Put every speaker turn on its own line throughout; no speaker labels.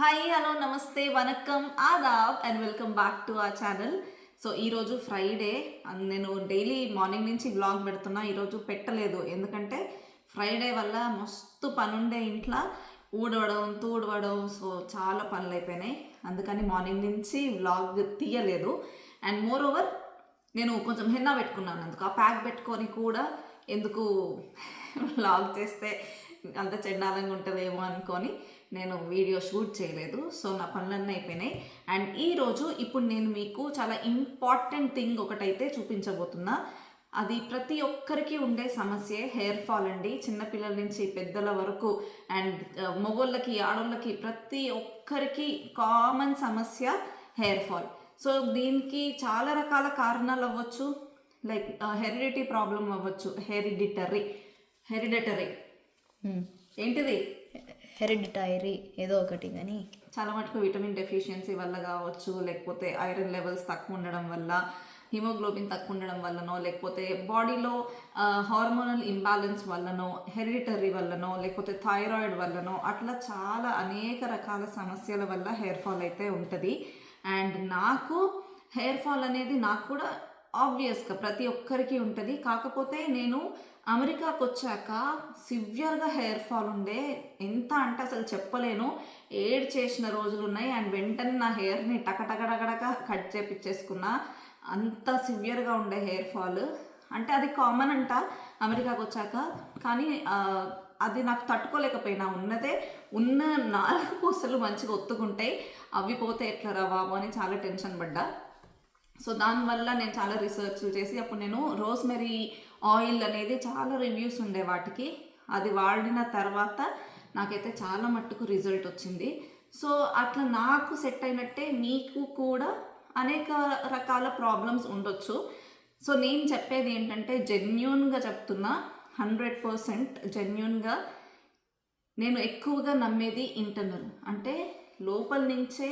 Hi hello నమస్తే వనక్కం ఆదాబ్ అండ్ వెల్కమ్ బ్యాక్ టు ఆ ఛానల్ సో ఈరోజు ఫ్రైడే నేను డైలీ మార్నింగ్ నుంచి బ్లాగ్ పెడుతున్నా. ఈరోజు పెట్టలేదు. ఎందుకంటే ఫ్రైడే వల్ల మస్తు పనుండే ఇంట్లో. ఊడవడం తూడవడం సో చాలా పనులు అయిపోయినాయి. అందుకని మార్నింగ్ నుంచి వ్లాగ్ తీయలేదు. అండ్ మోర్ ఓవర్ నేను కొంచెం హెన్నా పెట్టుకున్నాను అందుకు. ఆ ప్యాక్ పెట్టుకొని కూడా ఎందుకు వ్లాగ్ చేస్తే అంత చెండాలంగా ఉంటుందేమో అనుకొని నేను వీడియో షూట్ చేయలేదు. సో నా పనులన్నీ అయిపోయినాయి. అండ్ ఈరోజు ఇప్పుడు నేను మీకు చాలా ఇంపార్టెంట్ థింగ్ ఒకటైతే చూపించబోతున్నా. అది ప్రతి ఒక్కరికి ఉండే సమస్యే హెయిర్ ఫాల్ అండి. చిన్నపిల్లల నుంచి పెద్దల వరకు అండ్ మగోళ్ళకి ఆడోళ్ళకి ప్రతి ఒక్కరికి కామన్ సమస్య హెయిర్ ఫాల్. సో దీనికి చాలా రకాల కారణాలు అవ్వచ్చు. లైక్ హెరిడిటీ ప్రాబ్లం అవ్వచ్చు. హెరిడిటరీ. హెరిడిటరీ. ఏంటిది?
హెరిడిటైరీ ఏదో ఒకటి కానీ.
చాలా మటుకు విటమిన్ డెఫిషియన్సీ వల్ల కావచ్చు లేకపోతే ఐరన్ లెవెల్స్ తక్కువ ఉండడం వల్ల హిమోగ్లోబిన్ తక్కువ ఉండడం వల్లనో లేకపోతే బాడీలో హార్మోనల్ ఇంబ్యాలెన్స్ వల్లనో హెరిడిటరీ వల్లనో లేకపోతే థైరాయిడ్ వల్లనో అట్లా చాలా అనేక రకాల సమస్యల వల్ల హెయిర్ ఫాల్ అయితే ఉంటుంది. అండ్ నాకు హెయిర్ ఫాల్ అనేది నాకు కూడా ఆబ్వియస్గా ప్రతి ఒక్కరికి ఉంటుంది. కాకపోతే నేను అమెరికాకు వచ్చాక సివియర్గా హెయిర్ ఫాల్ ఉండే ఎంత అంటే అసలు చెప్పలేను. ఏడ్ చేసిన రోజులు ఉన్నాయి అండ్ వెంటనే నా హెయిర్ని టకటకడగడక కట్ చేపించేసుకున్నా అంత సివియర్గా ఉండే హెయిర్ ఫాల్. అంటే అది కామన్ అంట అమెరికాకు వచ్చాక కానీ అది నాకు తట్టుకోలేకపోయినా. ఉన్నదే ఉన్న నాలుగు పూసలు మంచిగా ఒత్తుకుంటాయి. అవి పోతే ఎట్లా రా బాబు అని చాలా టెన్షన్ పడ్డా. సో దానివల్ల నేను చాలా రీసెర్చ్ చేసి అప్పుడు నేను రోస్మెరీ ఆయిల్ అనేది చాలా రివ్యూస్ ఉండే వాటికి. అది వాడిన తర్వాత నాకైతే చాలా మట్టుకు రిజల్ట్ వచ్చింది. సో అట్లా నాకు సెట్ అయినట్టే మీకు కూడా అనేక రకాల ప్రాబ్లమ్స్ ఉండొచ్చు. సో నేను చెప్పేది ఏంటంటే జెన్యున్గా చెప్తున్నా హండ్రెడ్ పర్సెంట్ జెన్యున్గా నేను ఎక్కువగా నమ్మేది ఇంటర్నల్ అంటే లోపల నుంచే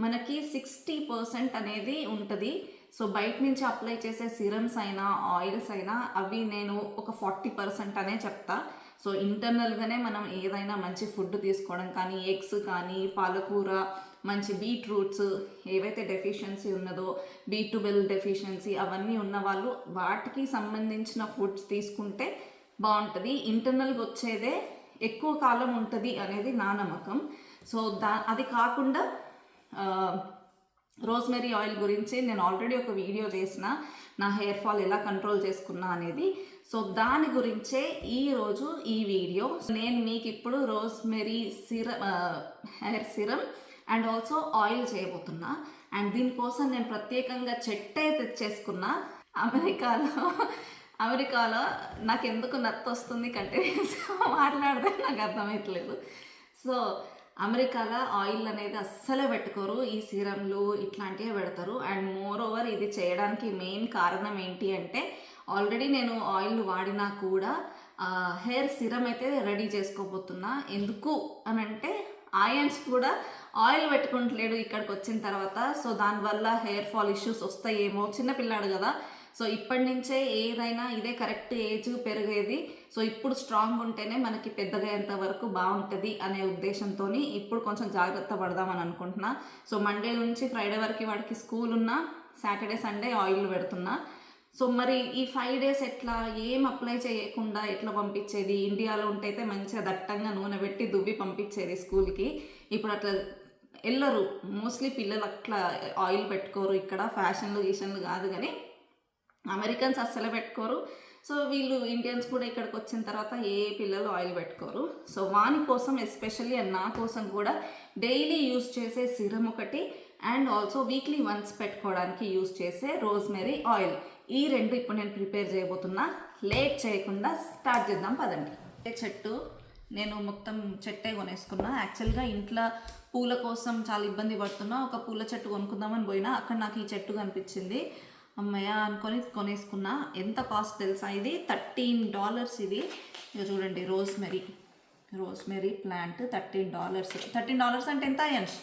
మనకి సిక్స్టీ పర్సెంట్ అనేది ఉంటుంది. సో బయట నుంచి అప్లై చేసే సిరమ్స్ అయినా ఆయిల్స్ అయినా అవి నేను ఒక ఫార్టీ పర్సెంట్ అనే చెప్తా. సో ఇంటర్నల్గానే మనం ఏదైనా మంచి ఫుడ్ తీసుకోవడం కానీ ఎగ్స్ కానీ పాలకూర మంచి బీట్రూట్స్ ఏవైతే డెఫిషియన్సీ ఉన్నదో బీ ట్వెల్వ్ డెఫిషియన్సీ అవన్నీ ఉన్న వాళ్ళు వాటికి సంబంధించిన ఫుడ్స్ తీసుకుంటే బాగుంటుంది. ఇంటర్నల్గా వచ్చేదే ఎక్కువ కాలం ఉంటుంది అనేది నా నమ్మకం. సో దా అది కాకుండా రోజ్మెరీ ఆయిల్ గురించి నేను ఆల్రెడీ ఒక వీడియో చేసిన నా హెయిర్ ఫాల్ ఎలా కంట్రోల్ చేసుకున్నా అనేది. సో దాని గురించే ఈరోజు ఈ వీడియో. నేను మీకు ఇప్పుడు rosemary serum hair serum and also oil చేయబోతున్నా. And దీనికోసం నేను ప్రత్యేకంగా చెట్టే తెచ్చేసుకున్నా. అమెరికాలో అమెరికాలో నాకు ఎందుకు నత్తు వస్తుంది కంటిన్యూస్గా మాట్లాడితే నాకు అర్థమవుతలేదు సో అమెరికాలో ఆయిల్ అనేది అస్సలే పెట్టుకోరు. ఈ సీరంలు ఇట్లాంటివే పెడతారు. అండ్ మోర్ ఓవర్ ఇది చేయడానికి మెయిన్ కారణం ఏంటి అంటే ఆల్రెడీ నేను ఆయిల్ వాడినా కూడా హెయిర్ సిరం అయితే రెడీ చేసుకోబోతున్నా. ఎందుకు అని అంటే ఆయన్స్ కూడా ఆయిల్ పెట్టుకుంటలేడు ఇక్కడికి వచ్చిన తర్వాత. సో దానివల్ల హెయిర్ ఫాల్ ఇష్యూస్ వస్తాయేమో చిన్నపిల్లాడు కదా. సో ఇప్పటి నుంచే ఏదైనా ఇదే కరెక్ట్ ఏజ్ పెరిగేది. సో ఇప్పుడు స్ట్రాంగ్ ఉంటేనే మనకి పెద్దగయ్యేంత వరకు బాగుంటుంది అనే ఉద్దేశంతో ఇప్పుడు కొంచెం జాగ్రత్త పడదామని అనుకుంటున్నా. సో మండే నుంచి ఫ్రైడే వరకు వాడికి స్కూల్ ఉన్నా సాటర్డే సండే ఆయిల్ పెడుతున్నా. సో మరి ఈ ఫైవ్ డేస్ ఎట్లా ఏం అప్లై చేయకుండా ఎట్లా పంపించేది? ఇండియాలో ఉంటే అయితే మంచిగా దట్టంగా నూనె పెట్టి దువ్వి పంపించేది స్కూల్కి. ఇప్పుడు అట్లా వెళ్ళరు మోస్ట్లీ పిల్లలు అట్లా ఆయిల్ పెట్టుకోరు ఇక్కడ ఫ్యాషన్లు గీషన్లు కాదు కానీ అమెరికన్స్ అస్సలు పెట్టుకోరు. సో వీళ్ళు ఇండియన్స్ కూడా ఇక్కడికి వచ్చిన తర్వాత ఏ పిల్లలు ఆయిల్ పెట్టుకోరు. సో వాని కోసం ఎస్పెషల్లీ అండ్ నా కోసం కూడా డైలీ యూస్ చేసే సిరం ఒకటి అండ్ ఆల్సో వీక్లీ వన్స్ పెట్టుకోవడానికి యూస్ చేసే రోజ్మెరీ ఆయిల్. ఈ రెండు ఇప్పుడు నేను ప్రిపేర్ చేయబోతున్నా. లేట్ చేయకుండా స్టార్ట్ చేద్దాం పదండి. అంటే చెట్టు? నేను మొత్తం చెట్టే కొనేసుకున్నా. యాక్చువల్గా ఇంట్లో పూల కోసం చాలా ఇబ్బంది పడుతున్నా. ఒక పూల చెట్టు కొనుక్కుందామని పోయినా అక్కడ నాకు ఈ చెట్టు కనిపించింది. అమ్మయ్య అనుకొని కొనేసుకున్నా. ఎంత కాస్ట్ తెలుసా ఇది? థర్టీన్ డాలర్స్ ఇది. ఇక చూడండి rosemary rosemary plant thirteen dollars. Thirteen dollars అంటే ఎంత అయ్యాన్స్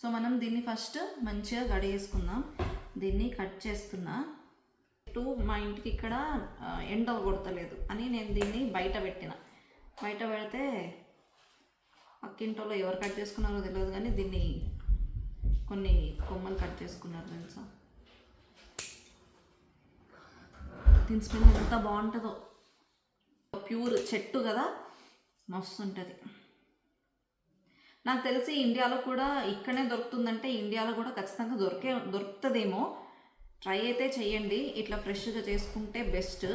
సో మనం దీన్ని ఫస్ట్ మంచిగా గడిగేసుకుందాం దీన్ని కట్ చేస్తున్నా. టూ మా ఇంటికి ఇక్కడ ఎండ కొడతలేదు అని నేను దీన్ని బయట పెట్టిన. బయట పెడితే పక్కింటోలో ఎవరు కట్ చేసుకున్నారో తెలియదు కానీ దీన్ని కొన్ని కొమ్మలు కట్ చేసుకున్నారు తెలుసా? దీని స్మెల్ ఎంత బాగుంటుందో. ప్యూర్ చెట్టు కదా మస్తు ఉంటుంది నాకు తెలిసి ఇండియాలో కూడా ఇక్కడనే దొరుకుతుందంటే ఇండియాలో కూడా ఖచ్చితంగా దొరికే దొరుకుతుందేమో. ట్రై అయితే చేయండి ఇట్లా ఫ్రెష్గా చేసుకుంటే బెస్ట్.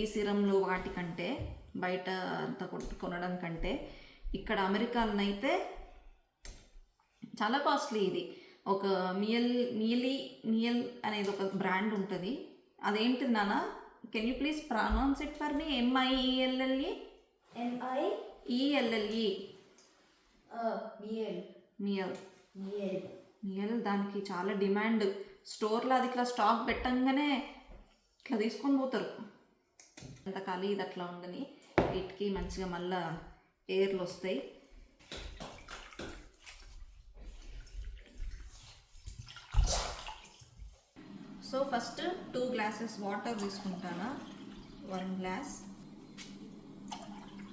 ఈ సిరంలు వాటికంటే బయట అంతా కొనడం కంటే. ఇక్కడ అమెరికాలోనైతే చాలా కాస్ట్లీ ఇది. ఒక మియల్ మియలీ మియల్ అనేది ఒక బ్రాండ్ ఉంటుంది. అదేంటి నాన్న? Can you please pronounce it for me M I E L L E
M I
E L L E
Mielle
Mielle
Mielle
Mielle దానికి చాలా డిమాండ్. స్టోర్లో అది ఇట్లా స్టాక్ పెట్టంగానే ఇట్లా తీసుకొని పోతారు. అంత ఖాళీ ఇది అట్లా ఉండని. వీటికి మంచిగా మళ్ళా ఎయిర్లు వస్తాయి. So first two glasses water తీసుకుంటానా? One glass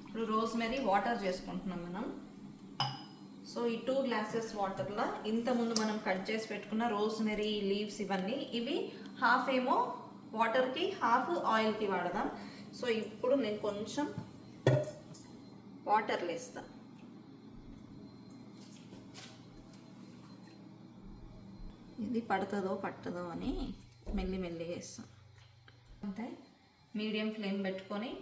ఇప్పుడు రోజ్మెరీ వాటర్ చేసుకుంటున్నాం మనం. సో ఈ టూ గ్లాసెస్ వాటర్లో ఇంతకుముందు మనం కట్ చేసి పెట్టుకున్న రోజ్మెరీ లీవ్స్ ఇవన్నీ ఇవి హాఫ్ ఏమో వాటర్కి హాఫ్ ఆయిల్కి వాడదాం. సో ఇప్పుడు నేను కొంచెం వాటర్ వేస్తా. ఇది పడుతుందో పట్టదో అని మెల్లి మెల్లి వేస్తాం అంతే. మీడియం ఫ్లేమ్ పెట్టుకొని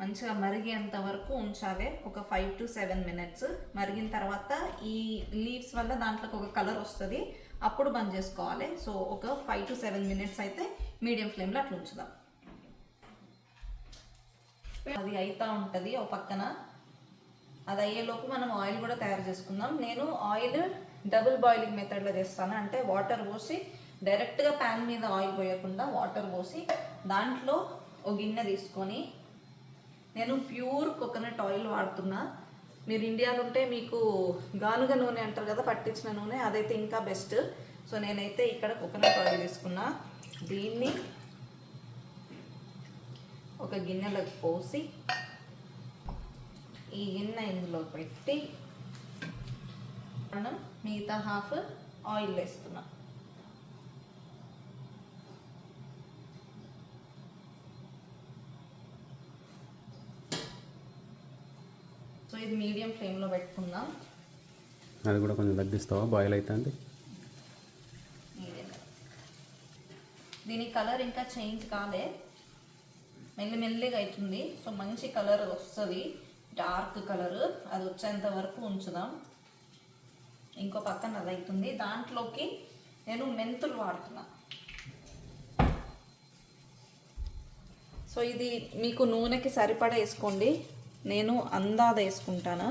మంచిగా మరిగేంత వరకు ఉంచాలి. ఒక ఫైవ్ టు సెవెన్ మినిట్స్ మరిగిన తర్వాత ఈ లీవ్స్ వల్ల దాంట్లోకి ఒక కలర్ వస్తుంది. అప్పుడు బంద్ చేసుకోవాలి. సో ఒక ఫైవ్ టు సెవెన్ మినిట్స్ అయితే మీడియం ఫ్లేమ్లో అట్లా ఉంచుదాం. అది అవుతూ ఉంటుంది ఒక పక్కన. అది అయ్యేలోపు మనం ఆయిల్ కూడా తయారు చేసుకుందాం. నేను ఆయిల్ డబుల్ బాయిలింగ్ మెథడ్లో చేస్తాను. అంటే వాటర్ పోసి డైరెక్ట్గా ప్యాన్ మీద ఆయిల్ పోయకుండా వాటర్ పోసి దాంట్లో ఒక గిన్నె తీసుకొని నేను ప్యూర్ కోకోనట్ ఆయిల్ వాడుతున్నా. మీరు ఇండియాలో ఉంటే మీకు గానుగ నూనె అంటారు కదా పట్టించిన నూనె అదైతే ఇంకా బెస్ట్. సో నేనైతే ఇక్కడ కోకోనట్ ఆయిల్ తీసుకున్నా. దీన్ని ఒక గిన్నెలోకి పోసి ఈ గిన్నె ఇందులో పెట్టి మనం మిగతా హాఫ్ ఆయిల్ వేస్తున్నాం. ఇది మీడియం ఫ్లేమ్లో పెట్టుకుందాం.
అది కూడా కొంచెం తగ్గిస్తావా? బాయిల్ అవుతుంది
దీని కలర్ ఇంకా చేంజ్ కాలే. మెల్లి మెల్లిగా అవుతుంది. సో మంచి కలర్ వస్తుంది. Dark colour. అది వచ్చేంత వరకు ఉంచుదాం. ఇంకో పక్కన అది అవుతుంది. దాంట్లోకి నేను మెంతులు వాడుతున్నా. సో ఇది మీకు నూనెకి సరిపడా వేసుకోండి. నేను అందాద వేసుకుంటాను?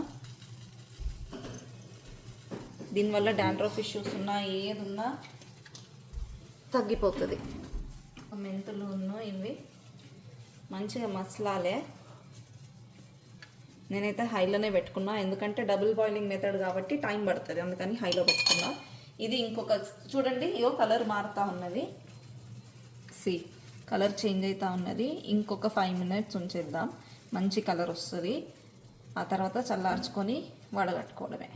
దీనివల్ల డాండ్రఫ్ ఇష్యూస్ ఉన్నా ఏది ఉన్నా తగ్గిపోతుంది మెంతులు ఉన్నా ఇవి మంచిగా మసలాలే. నేనైతే హైలోనే పెట్టుకున్నా ఎందుకంటే డబుల్ బాయిలింగ్ మెథడ్ కాబట్టి టైం పడుతుంది అందుకని హైలో పెట్టుకున్నా. ఇది ఇంకొక చూడండి ఇగో కలర్ మారుతూ ఉన్నది. సి కలర్ చేంజ్ అవుతూ ఉన్నది. ఇంకొక ఫైవ్ మినిట్స్ ఉంచేద్దాం. మంచి కలర్ వస్తుంది. ఆ తర్వాత చల్లార్చుకొని వడగట్టుకోవడమే.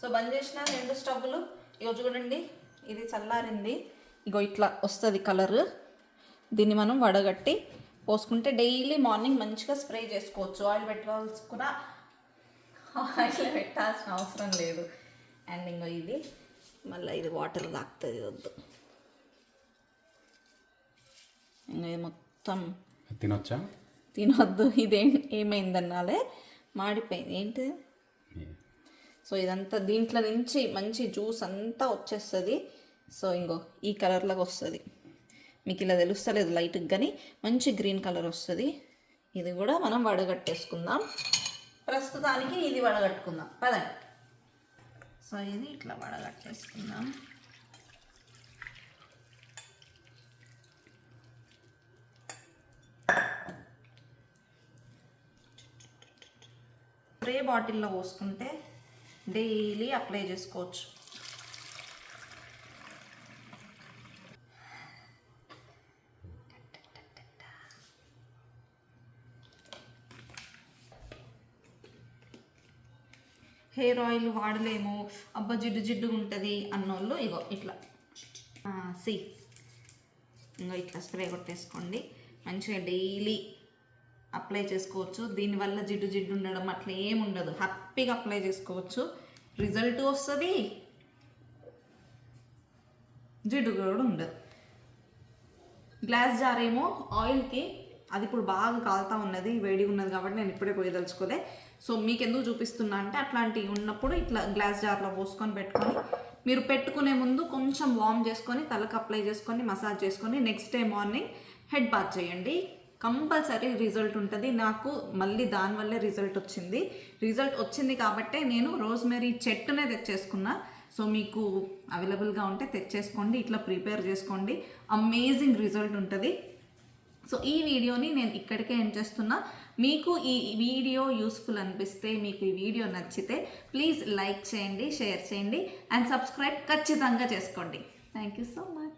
సో బంద్ చేసిన రెండు స్టవ్లు ఇగో చూడండి ఇది చల్లారింది. ఇగో ఇట్లా వస్తుంది కలర్. దీన్ని మనం వడగట్టి పోసుకుంటే డైలీ మార్నింగ్ మంచిగా స్ప్రే చేసుకోవచ్చు. ఆయిల్ పెట్టుకోవాల్సుకున్న ఆయిల్ పెట్టాల్సిన అవసరం లేదు. అండ్ ఇంకో ఇది మళ్ళీ ఇది వాటర్ తాకుతుంది వద్దు. ఇంకా ఇది మొత్తం
తినొచ్చా?
తినొద్దు. ఇదేం ఏమైందన్నాలే? మాడిపోయింది. ఏంటి? సో ఇదంతా దీంట్లో నుంచి మంచి జ్యూస్ అంతా వచ్చేస్తుంది. సో ఇంకో ఈ కలర్లాగా వస్తుంది. మీకు ఇలా తెలుస్తలేదు లైట్గా కానీ మంచి గ్రీన్ కలర్ వస్తుంది. ఇది కూడా మనం వడగట్టేసుకుందాం. ప్రస్తుతానికి ఇది వడగట్టుకుందాం. పదండి. సో ఇది ఇట్లా వడగట్టేసుకుందాం. స్ప్రే బాటిల్లో పోసుకుంటే డైలీ అప్లై చేసుకోవచ్చు. హెయిర్ ఆయిల్ వాడలేము. అబ్బా జిడ్డు జిడ్డు ఉంటుంది అన్నోళ్ళు ఇగో ఇట్లా. సి. ఇంకో ఇట్లా స్ప్రే కొట్టేసుకోండి. మంచిగా డైలీ అప్లై చేసుకోవచ్చు. దీనివల్ల జిడ్డు జిడ్డు ఉండడం అట్లా ఏముండదు హ్యాపీగా అప్లై చేసుకోవచ్చు. రిజల్ట్ వస్తుంది. జిడ్డు కూడా ఉండదు. గ్లాస్ జార్ ఏమో ఆయిల్కి అది ఇప్పుడు బాగా కాలుతా ఉన్నది వేడిగా ఉన్నది కాబట్టి నేను ఇప్పుడే పోయదలుచుకోలే. సో మీకు ఎందుకు చూపిస్తున్నా అంటే అట్లాంటివి ఉన్నప్పుడు ఇట్లా గ్లాస్ జార్లో పోసుకొని పెట్టుకొని మీరు పెట్టుకునే ముందు కొంచెం వార్మ్ చేసుకొని తలకు అప్లై చేసుకొని మసాజ్ చేసుకొని next day morning head bath చేయండి. కంపల్సరీ రిజల్ట్ ఉంటుంది. నాకు మళ్ళీ దానివల్లే రిజల్ట్ వచ్చింది. రిజల్ట్ వచ్చింది కాబట్టే నేను రోజ్మెరీ చెట్టునే తెచ్చేసుకున్నా. సో మీకు అవైలబుల్గా ఉంటే తెచ్చేసుకోండి ఇట్లా ప్రిపేర్ చేసుకోండి. అమేజింగ్ రిజల్ట్ ఉంటుంది. సో ఈ వీడియోని నేను ఇక్కడికే ఎండ్ చేస్తున్నా. మీకు ఈ వీడియో యూస్ఫుల్ అనిపిస్తే మీకు ఈ వీడియో నచ్చితే ప్లీజ్ లైక్ చేయండి షేర్ చేయండి అండ్ సబ్స్క్రైబ్ ఖచ్చితంగా చేసుకోండి. Thank you so much.